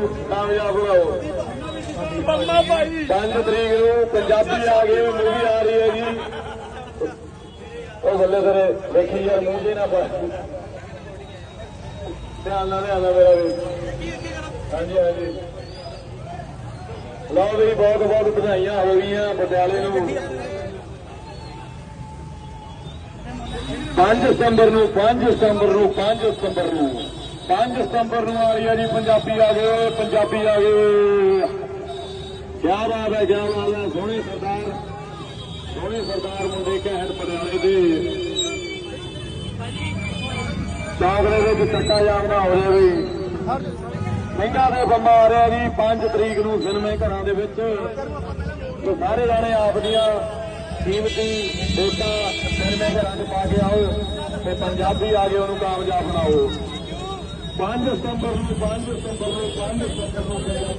ਨੂੰ ਕਾਮਯਾਬ ਬਣਾਓ। ਪੰਮਾ ਭਾਈ 5 ਤਰੀਕ ਨੂੰ ਪੰਜਾਬੀ ਆ ਗਏ ਮੂਵੀ ਆ ਰਹੀ ਹੈ ਜੀ ਉਹ ਬੱਲੇ ਤੇਰੇ ਦੇਖੀ ਯਾਰ, ਮੂੰਹ ਜੇ ਨਾ ਪਾ। ਧਿਆਨ ਨਾਲ ਧਿਆਨ ਨਾਲ ਮੇਰਾ ਵੀ ਹਾਂਜੀ ਹਾਂਜੀ। ਲਓ ਵੀ ਬਹੁਤ ਬਹੁਤ ਵਧਾਈਆਂ ਹੋ ਗਈਆਂ ਪਟਿਆਲੇ ਨੂੰ। 5 ਸਤੰਬਰ ਨੂੰ 5 ਸਤੰਬਰ ਨੂੰ 5 ਸਤੰਬਰ ਨੂੰ। 5 ਸਤੰਬਰ ਨੂੰ ਆ ਰਹੀ ਹੈ ਜੀ, ਪੰਜਾਬੀ ਆ ਗਏ, ਪੰਜਾਬੀ ਆ ਗਏ। ਕਿਆ ਬਾਤ ਹੈ, ਕਿਆ ਬਾਤ ਹੈ। ਸੋਹਣੇ ਸਰਦਾਰ ਸੋਹਣੇ ਸਰਦਾਰ ਮੁੰਡੇ ਘੈਂਟ ਪਟਿਆਲੇ ਦੇ। ਚਾਕਰੇ ਦੇ ਵਿੱਚ ਚੱਕਾ ਜਾਮਦਾ ਹੋ ਜਾਵੇ। ਸਿੰਘਾਂ ਦੇ ਬੰਬਾ ਆ ਰਿਹਾ ਜੀ 5 ਤਰੀਕ ਨੂੰ ਸਿਨੇਮੇ ਘਰਾਂ ਦੇ ਵਿੱਚ। ਤੇ ਸਾਰੇ ਜਾਣੇ ਆਪਦੀਆਂ ਕੀਮਤੀ ਵੋਟਾਂ ਸਿਨੇਮੇ ਘਰਾਂ 'ਚ ਪਾ ਕੇ ਆਓ ਤੇ ਪੰਜਾਬੀ ਆ ਗਏ ਉਹਨੂੰ ਕਾਮਯਾਬ ਬਣਾਓ। 5 ਸਤੰਬਰ ਨੂੰ 5 ਸਤੰਬਰ ਨੂੰ 5 ਸਤੰਬਰ ਨੂੰ